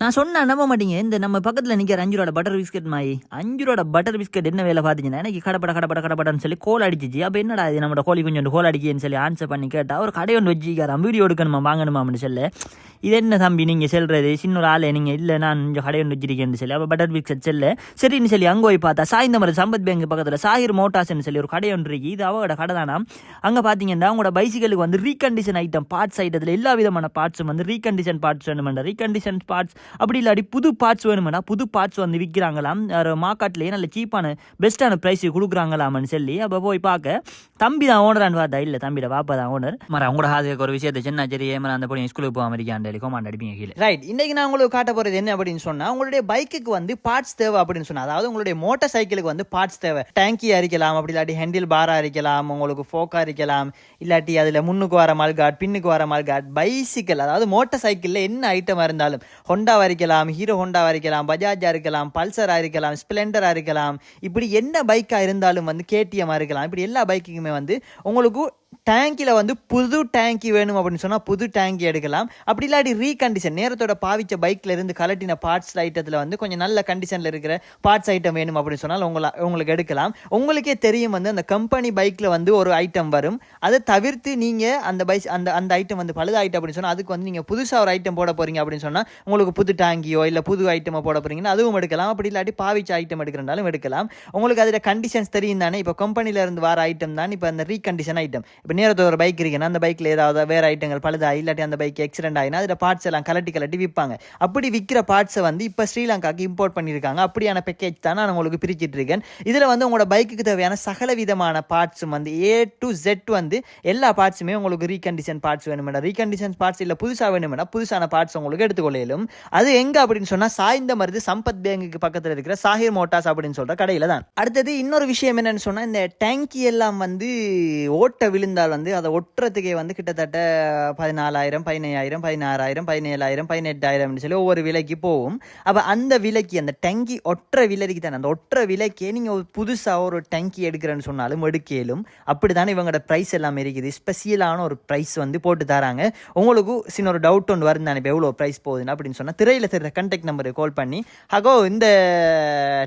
நான் சொன்னா நம்ப மாட்டீங்க. இந்த நம்ம பக்கத்தில் நிற்கிற அஞ்சு ரூபா பட்டர் பிஸ்கட் மாயி அஞ்சு ரூபா பட்டர் பிஸ்கட் என்ன வேலை பார்த்தீங்கன்னா எனக்கு கடப்பட கடப்பட கடப்படன்னு சொல்லி கோல் அடிச்சிச்சு. அப்போ என்னடா இது நம்ம கோழி கொஞ்சம் கோல் அடிக்கேன்னு சொல்லி ஆன்சர் பண்ணி கேட்டால் ஒரு கடை ஒன்று வச்சுக்காராம் வீடியோ எடுக்கணுமா அப்படின்னு சொல்லி. இது என்ன தம்பி நீங்கள் செல்றது? சின்ன ஒரு ஆளே நீங்கள் இல்லை நான் கொஞ்சம் கடை ஒன்று வச்சிருக்கேன்னு சொல்லி. அப்போ பட்டர் பிஸ்கட் செல்ல. சரின்னு சொல்லி அங்கே போய் பார்த்தா சாய்ந்தமரம் சம்பத் பேங்க் பக்கத்தில் சாகிர் மோட்டார்ஸ்னு சொல்லி ஒரு கடை ஒன்று இருக்கு. இது அவங்களோட கடை தானா? அங்கே பார்த்தீங்கன்னா அவங்களோட பைசிக்கலுக்கு வந்து ரீகண்டிஷன் ஐட்டம் பார்ட்ஸ் ஐட்டத்தில் எல்லா விதமான பார்ட்ஸும் வந்து ரீகண்டிஷன் பார்ட்ஸ் வேணும் ரீகண்டிஷன் பார்ட்ஸ் அப்படி இல்லாட்டி புது பார்ட்ஸ் வேணுமெண்டா புது பார்ட்ஸ் வந்து விற்கிறாங்களாம் மார்க்கெட்லேயே நல்ல சீப்பான பெஸ்ட்டான ப்ரைஸ் கொடுக்குறாங்களாம்னு சொல்லி அப்போ போய் பார்க்க தம்பி தான் ஓனரான்னு பார்த்தா இல்லை தம்பியோட பாப்பா தான் ஓனர் மர உங்களோட ஹாதுக்கு ஒரு விஷயத்தை சின்ன சரி ஏமரா அந்த பொண்ணு ஸ்கூலுக்கு போகாம இருக்கான் டெய்லி கோமாண்ட் அடிப்பீங்க கீழே. ரைட் இன்னைக்கு நான் உங்களுக்கு காட்ட போகிறது என்ன அப்படின்னு சொன்னால் உங்களுடைய பைக்குக்கு வந்து பார்ட்ஸ் தேவை அப்படின்னு சொன்னால் அதாவது உங்களுடைய மோட்டார் சைக்கிளுக்கு வந்து பார்ட்ஸ் தேவை. டேங்கி அரிக்கலாம் அப்படி இல்லாட்டி ஹேண்டில் பாரா அரிக்கலாம் உங்களுக்கு ஃபோக்கா அரிக்கலாம் இல்லாட்டி அதில் முன்னுக்கு வர மால்காட் பின்னுக்கு வர மால்காட் பைசிக்கல் அதாவது மோட்டார் சைக்கிளில் என்ன ஐட்டமாக இருந்தாலும் ஹொண்டா வரைக்கலாம் ஹீரோ ஹோண்டா வரைக்கலாம் பஜாஜா இருக்கலாம் பல்சராக இருக்கலாம் ஸ்ப்ளெண்டராக இருக்கலாம் இப்படி என்ன பைக்காக இருந்தாலும் வந்து கேடிஎம்மாக இருக்கலாம் இப்படி எல்லா பைக்குக்குமே வந்து உங்களுக்கு டேங்கில் வந்து புது டேங்கி வேணும் அப்படின்னு சொன்னால் புது டேங்கி எடுக்கலாம். அப்படி இல்லாட்டி ரீகண்டிஷன் நேரத்தோட பாவிச்ச பைக்கில் இருந்து கலட்டின பார்ட்ஸ் ஐட்டத்தில் வந்து கொஞ்சம் நல்ல கண்டிஷனில் இருக்கிற பார்ட்ஸ் ஐட்டம் வேணும் அப்படின்னு சொன்னால் உங்களை உங்களுக்கு எடுக்கலாம். உங்களுக்கே தெரியும் வந்து அந்த கம்பெனி பைக்கில் வந்து ஒரு ஐட்டம் வரும். அதை தவிர்த்து நீங்கள் அந்த பைக் அந்த அந்த ஐட்டம் வந்து பழுது ஐட்டம் அப்படின்னு சொன்னால் அதுக்கு வந்து நீங்கள் புதுசாக ஒரு ஐட்டம் போட போகிறீங்க அப்படின்னு சொன்னால் உங்களுக்கு புது டேங்கியோ இல்லை புது ஐட்டமோ போட போகிறீங்கன்னா அதுவும் எடுக்கலாம். அப்படி இல்லாட்டி பாவிச்ச ஐட்டம் எடுக்கிறனாலும் எடுக்கலாம். உங்களுக்கு அதில் கண்டிஷன்ஸ் தெரியும் தானே? இப்போ கம்பெனியில் இருந்து வர ஐட்டம் தான். இப்போ அந்த ரீகண்டிஷன் ஐட்டம் இப்போ நேரத்தில் ஒரு பைக் இருக்குன்னா அந்த பைக்கில் ஏதாவது வேறு ஐட்டங்கள் பழுதா இல்லாட்டி அந்த பைக் ஆக்சிடென்ட் ஆகினா அதில் பார்ட்ஸ் எல்லாம் கலட்டி கலட்டி விற்பாங்க. அப்படி விற்கிற பார்ட்ஸை வந்து இப்போ ஸ்ரீலங்காக்கு இம்போர்ட் பண்ணியிருக்காங்க. அப்படியான பேக்கேஜ் தான் நான் உங்களுக்கு பிரிச்சிட்டு இருக்கேன். இதில் வந்து உங்களோட பைக்குக்கு தேவையான சகல விதமான பார்ட்ஸும் வந்து ஏ டு ஜெட் வந்து எல்லா பார்ட்ஸுமே உங்களுக்கு ரீகண்டிஷன் பார்ட்ஸ் வேணுமெண்டா ரீகண்டிஷன் பார்ட்ஸ் இல்லை புதுசாக வேணுமெண்டா புதுசான பார்ட்ஸ் உங்களுக்கு எடுத்துக்கொள்ளையிலும் அது எங்கே அப்படின்னு சொன்னால் சாய்ந்த மருந்து சம்பத் பேங்குக்கு பக்கத்தில் இருக்கிற சாஹிர் மோட்டார்ஸ் அப்படின்னு சொல்கிற கடையில் தான். அடுத்தது இன்னொரு விஷயம் என்னென்னு சொன்னால் இந்த டேங்கி எல்லாம் வந்து ஓட்ட விழுந்தால் வந்து அதை ஒட்டுறதுக்கே வந்து கிட்டத்தட்ட பதினாலாயிரம் பதினையாயிரம் பதினாறாயிரம் பதினேழாயிரம் பதினெட்டாயிரம்னு சொல்லி ஒவ்வொரு விலைக்கு போகும். அப்போ அந்த விலைக்கு அந்த டங்கி ஒற்ற விலைக்கு தானே அந்த ஒற்றை விலைக்கே நீங்கள் புதுசாக ஒரு டங்கி எடுக்கிறேன்னு சொன்னாலும் எடுக்கலும் அப்படி தானே இவங்களோட ப்ரைஸ் எல்லாமே இருக்குது. ஸ்பெஷலான ஒரு ப்ரைஸ் வந்து போட்டு தராங்க. உங்களுக்கு சின்ன ஒரு டவுட் ஒன்று வருது தானே இப்போ எவ்வளோ ப்ரைஸ் போகுதுன்னு அப்படின்னு சொன்னால் திரையில் தெரிகிற கண்டெக்ட் நம்பருக்கு கால் பண்ணி ஹகோ இந்த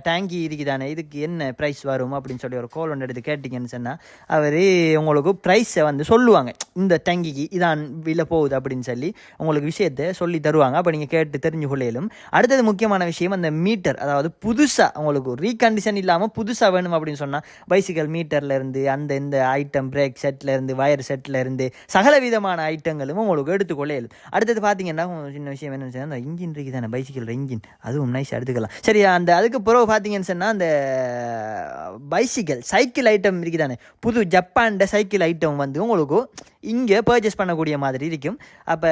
டேங்கி இருக்குதானே இதுக்கு என்ன ப்ரைஸ் வரும்? அப்படின்னு சொல்லி ஒரு கால் ஒன்று எடுத்து கேட்டிங்கன்னு சொன்னால் அவர் உங்களுக்கு ப்ரைஸ் வந்து சொல்லுவாங்க இந்த தங்கிக்கு இதான் விலை போகுது அப்படின்னு சொல்லி உங்களுக்கு விஷயத்தை சொல்லி தருவாங்க. அப்போ நீங்கள் கேட்டு தெரிஞ்சு கொள்ளையிலும் அடுத்தது முக்கியமான விஷயம் அந்த மீட்டர் அதாவது புதுசாக உங்களுக்கு ரீகண்டிஷன் இல்லாமல் புதுசாக வேணும் அப்படின்னு சொன்னால் பைசிக்கல் மீட்டர்லேருந்து அந்த இந்த ஐட்டம் பிரேக் செட்லேருந்து வயர் செட்லேருந்து சகல விதமான ஐட்டங்களும் உங்களுக்கு எடுத்துக்கொள்ளையிலும் அடுத்தது பார்த்தீங்கன்னா சின்ன விஷயம் என்னன்னு சொன்னால் அந்த இன்ஜின் இருக்குது தானே பைசிக்கல் இன்ஜின் அதுவும் நைஸ் எடுத்துக்கலாம். சரி அந்த அதுக்கு பிறகு பார்த்தீங்கன்னு சொன்னால் அந்த பைசிக்கல் சைக்கிள் ஐட்டம் இருக்குது தானே புது ஜப்பான்ட சைக்கிள் ஐட்டம் வந்து உங்களுக்கு இங்கே பர்ச்சேஸ் பண்ணக்கூடிய மாதிரி இருக்கும். அப்போ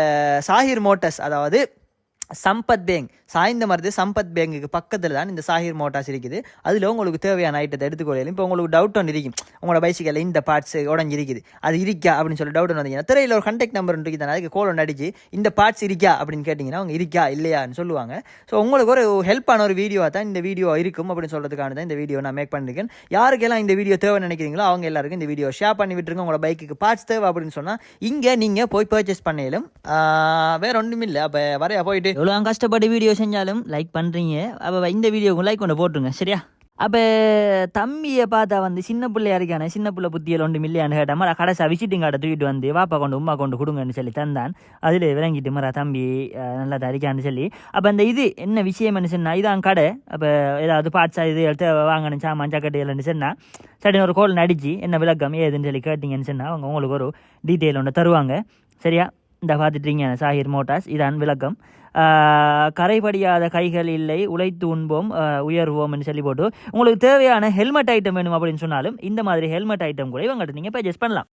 சாஹிர் மோட்டர்ஸ் அதாவது சம்பத் பேங்க் சாய்ந்த மருந்து சம்பத் பேங்குக்கு பக்கத்தில் தான் இந்த சாஹிர் மோட்டார்ஸ் இருக்குது. அதில் உங்களுக்கு தேவையான ஐட்டத்தை எடுத்துக்கொள்ளையிலும் இப்போ உங்களுக்கு டவுட் ஒன்று இருக்கும். உங்களோட பைசிக்கலில் இந்த பார்ட்ஸ் உடஞ்சிருக்குது. அது இருக்கா அப்படின்னு சொல்லி டவுட் ஒன்று வந்தீங்கன்னா திரையில் ஒரு கண்டெக்ட் நம்பர் இருக்குது அதுக்கு கோல் ஒன்று அடிச்சு இந்த பார்ட்ஸ் இருக்கா அப்படின்னு கேட்டிங்கன்னா அவங்க இருக்கா இல்லையான்னு சொல்லுவாங்க. ஸோ உங்களுக்கு ஒரு ஹெல்ப்பான ஒரு வீடியோவாக தான் இந்த வீடியோ இருக்கும் அப்படின்னு சொல்கிறதுக்கான தான் இந்த வீடியோ நான் மேக் பண்ணியிருக்கேன் யாருக்கெல்லாம் இந்த வீடியோ தேவை நினைக்கிறீங்களோ அவங்க எல்லாருக்கும் இந்த வீடியோ ஷேர் பண்ணி விட்டுருங்க. உங்களோட பைக்குக்கு பார்ட்ஸ் தேவை அப்படின்னு சொன்னால் இங்கே நீங்கள் போய் பர்ச்சேஸ் பண்ணையிலும் வேற ஒன்றும் இல்லை. அப்போ வரையா போயிட்டு எவ்வளோ கஷ்டப்பட்டு வீடியோ செஞ்சாலும் லைக் பண்ணுறீங்க அப்போ இந்த வீடியோக்கு லைக் கொண்டு போட்டுருங்க சரியா? அப்போ தம்பியை பார்த்தா வந்து சின்ன பிள்ளையா இருக்கானே சின்ன பிள்ளை புத்தியில் ஒன்று மில்லியான்னு கேட்டால் மர கடைசா விசிட்டிங் கார்டை தூக்கிட்டு வந்து வாப்பா கொண்டு உமா கொண்டு கொடுங்கன்னு சொல்லி தந்தான். அதில் விளங்கிட்டு மரா தம்பி நல்லா தரிக்கான்னு சொல்லி. அப்போ அந்த இது என்ன விஷயம் என்ன இதான் கடை. அப்போ ஏதாவது பார்ட்ஸா இது எடுத்து வாங்கணும் சாமான் சக்கட்டு இல்லைன்னு சொன்னால் சரி ஒரு கோல் நடிச்சு என்ன விளக்கம்? ஏதுன்னு சொல்லி கேட்டிங்கன்னு சொன்னால் அவங்க உங்களுக்கு ஒரு டீட்டெயில் ஒன்று தருவாங்க. சரியா? இந்த பார்த்துட்டீங்க சாஹிர் மோட்டார்ஸ். இதான் விளக்கம். கரைபடியாத கைகள் இல்லை உழைத்து உண்போம் உயர்வோம்னு சொல்லி போட்டு உங்களுக்கு தேவையான ஹெல்மெட் ஐட்டம் வேணும் அப்படின்னு சொன்னாலும் இந்த மாதிரி ஹெல்மெட் ஐட்டம் கூட இவங்கள்ட்ட நீங்கள் பர்ச்சேஸ் பண்ணலாம்.